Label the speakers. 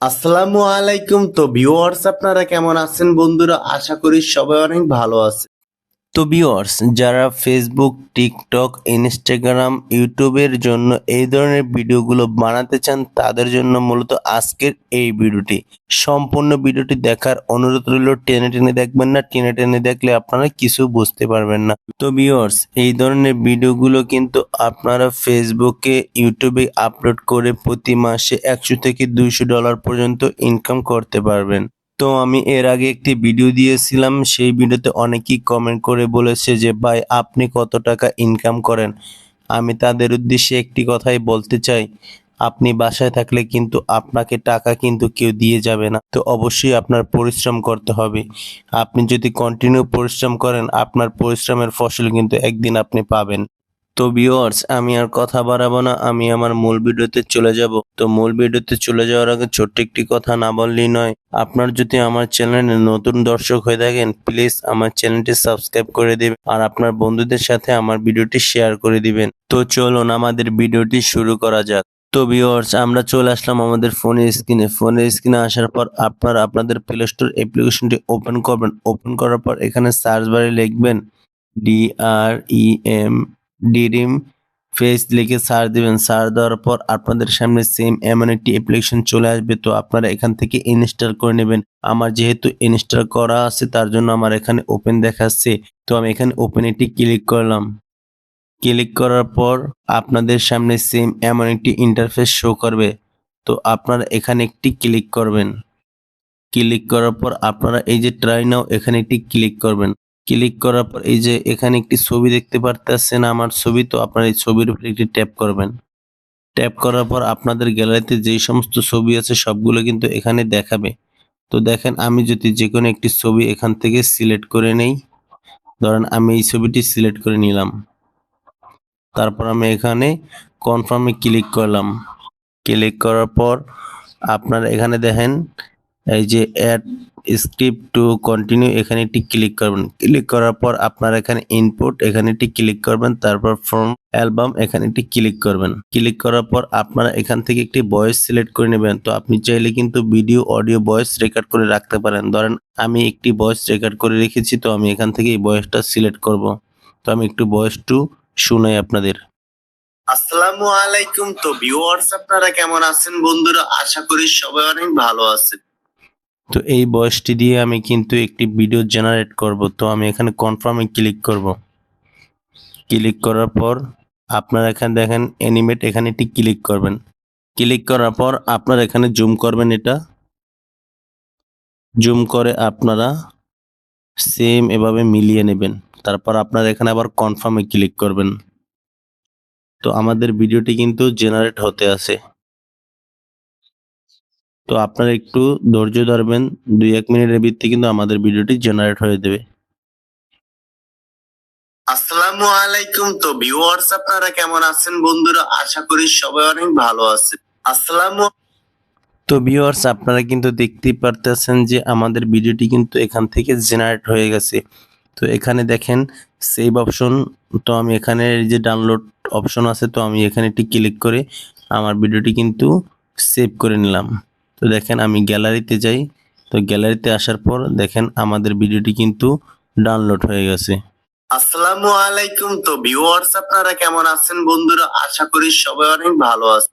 Speaker 1: আসসালামু আলাইকুম। তো ভিউয়ার্স আপনারা কেমন আছেন? বন্ধুরা আশা করি সবাই অনেক ভালো আছে তো ভিউয়ার্স যারা ফেসবুক টিকটক ইনস্টাগ্রাম ইউটিউবের জন্য এই ধরনের ভিডিওগুলো বানাতে চান, তাদের জন্য মূলত আজকের এই ভিডিওটি। সম্পূর্ণ ভিডিওটি দেখার অনুরোধ রইল, টেনে টেনে দেখবেন না, টেনে টেনে দেখলে আপনারা কিছু বুঝতে পারবেন না। তো ভিউয়ার্স এই ধরনের ভিডিওগুলো কিন্তু আপনারা ফেসবুকে ইউটিউবে আপলোড করে প্রতি মাসে একশো থেকে দুইশো ডলার পর্যন্ত ইনকাম করতে পারবেন। তো আমি এর আগে একটি ভিডিও দিয়েছিলাম, সেই ভিডিওতে অনেকেই কমেন্ট করে বলেছে যে, ভাই, আপনি কত টাকা ইনকাম করেন? আমি তাদের উদ্দেশ্যে একটি কথাই বলতে চাই, আপনি বাসায় থাকলে কিন্তু আপনাকে টাকা কিন্তু কেউ দিয়ে যাবে না। তো অবশ্যই আপনার পরিশ্রম করতে হবে। আপনি যদি কন্টিনিউ পরিশ্রম করেন, আপনার পরিশ্রমের ফসল কিন্তু একদিন আপনি পাবেন। তো ভিউয়ার্স আমি আর কথা বাড়াবো না, আমি আমার মূল ভিডিওতে চলে যাব। তো মূল ভিডিওতে চলে যাওয়ার আগে ছোট্ট একটি কথা না বললেই নয়, আপনার যদি আমার চ্যানেলে নতুন দর্শক হয়ে থাকেন প্লিজ আমার চ্যানেলটি সাবস্ক্রাইব করে দিবেন আর আপনার বন্ধুদের সাথে আমার ভিডিওটি শেয়ার করে দিবেন। তো চলুন আমাদের ভিডিওটি শুরু করা যাক। তো ভিউয়ার্স আমরা চলে আসলাম আমাদের ফোনের স্ক্রিনে ফোনের স্ক্রিনে আসার পর আপনারা আপনাদের প্লে স্টোর অ্যাপ্লিকেশনটি ওপেন করবেন। ওপেন করার পর এখানে সার্চ বারে লিখবেন ডি ডিরিম ফেস লিখে সার্চ দিবেন। সার্চ দেওয়ার পর আপনাদের সামনে সেম এমন একটি অ্যাপ্লিকেশন চলে আসবে। তো আপনারা এখান থেকে ইনস্টল করে নেবেন। আমার যেহেতু ইনস্টল করা আছে, তার জন্য আমার এখানে ওপেন দেখাচ্ছে। তো আমি এখানে ওপেন এটি ক্লিক করলাম। ক্লিক করার পর আপনাদের সামনে সেম এমন একটি ইন্টারফেস শো করবে। তো আপনারা এখানে একটি ক্লিক করবেন। ক্লিক করার পর আপনারা এই যে ট্রাই নাও এখানে একটি ক্লিক করবেন। ক্লিক করার পর এই যে এখানে একটি ছবি দেখতে পারতেছেন, আমার ছবি, তো আপনারা এই ছবির উপরে একটি ট্যাপ করবেন। ট্যাপ করার পর আপনাদের গ্যালারিতে যেই সমস্ত ছবি আছে সবগুলো কিন্তু এখানে দেখাবে। তো দেখেন, আমি যদি যে কোনো একটি ছবি এখান থেকে সিলেক্ট করে নেই, ধরেন আমি এই ছবিটি সিলেক্ট করে নিলাম। তারপর আমি এখানে কনফার্মে ক্লিক করলাম। ক্লিক করার পর আপনারা এখানে দেখেন এই যে অ্যাড স্ক্রিপ্ট টু কন্টিনিউ এখানে একটি ক্লিক করবেন। ক্লিক করার পর আপনারা এখানে ইনপুট এখানে একটি ক্লিক করবেন। তারপর ফর্ম অ্যালবাম এখানে একটি ক্লিক করবেন। ক্লিক করার পর আপনারা এখান থেকে একটি ভয়েস সিলেক্ট করে নেবেন। তো আপনি চাইলে কিন্তু ভিডিও অডিও ভয়েস রেকর্ড করে রাখতে পারেন। ধরেন, আমি একটি ভয়েস রেকর্ড করে রেখেছি, তো আমি এখান থেকে এই ভয়েসটা সিলেক্ট করব। তো আমি একটু ভয়েস টু শুনাই আপনাদের। আসসালামু আলাইকুম। তো ভিউয়ার্স আপনারা কেমন আছেন? বন্ধুরা, আশা করি সবাই অনেক ভালো আছেন। তো এই বয়সটি দিয়ে আমি কিন্তু একটি ভিডিও জেনারেট করব। তো আমি এখানে কনফার্মে ক্লিক করব। ক্লিক করার পর আপনারা এখানে দেখেন অ্যানিমেট এখানে একটি ক্লিক করবেন। ক্লিক করার পর আপনারা এখানে জুম করবেন এটা। জুম করে আপনারা সেম এভাবে মিলিয়ে নেবেন। তারপর আপনারা এখানে আবার কনফার্মে ক্লিক করবেন। তো আমাদের ভিডিওটি কিন্তু জেনারেট হতে আছে। তো আপনারা একটু ধৈর্য ধরবেন দুই এক মিনিটের ভিত্তি কিন্তু আমাদের ভিডিওটি জেনারেট হয়ে দেবে। আসসালামু আলাইকুম। তো ভিউয়ার্স আপনারা কেমন আছেন? বন্ধুরা আশা করি সবাই অনেক ভালো আছে আসসালামু তো ভিউয়ার্স আপনারা কিন্তু দেখতেই পারতেছেন যে আমাদের ভিডিওটি কিন্তু এখান থেকে জেনারেট হয়ে গেছে। তো এখানে দেখেন সেভ অপশন তো আমি এখানে যে ডাউনলোড অপশন আছে তো আমি এখানে একটি ক্লিক করে আমার ভিডিওটি কিন্তু সেভ করে নিলাম। তো দেখেন আমি গ্যালারিতে যাই। তো গ্যালারিতে আসার পর দেখেন আমাদের ভিডিওটি কিন্তু ডাউনলোড হয়ে গেছে। আসসালামু আলাইকুম। তো ভিউয়ার্স, আপনারা কেমন আছেন বন্ধুরা? আশা করি সবাই অনেক ভালো আছে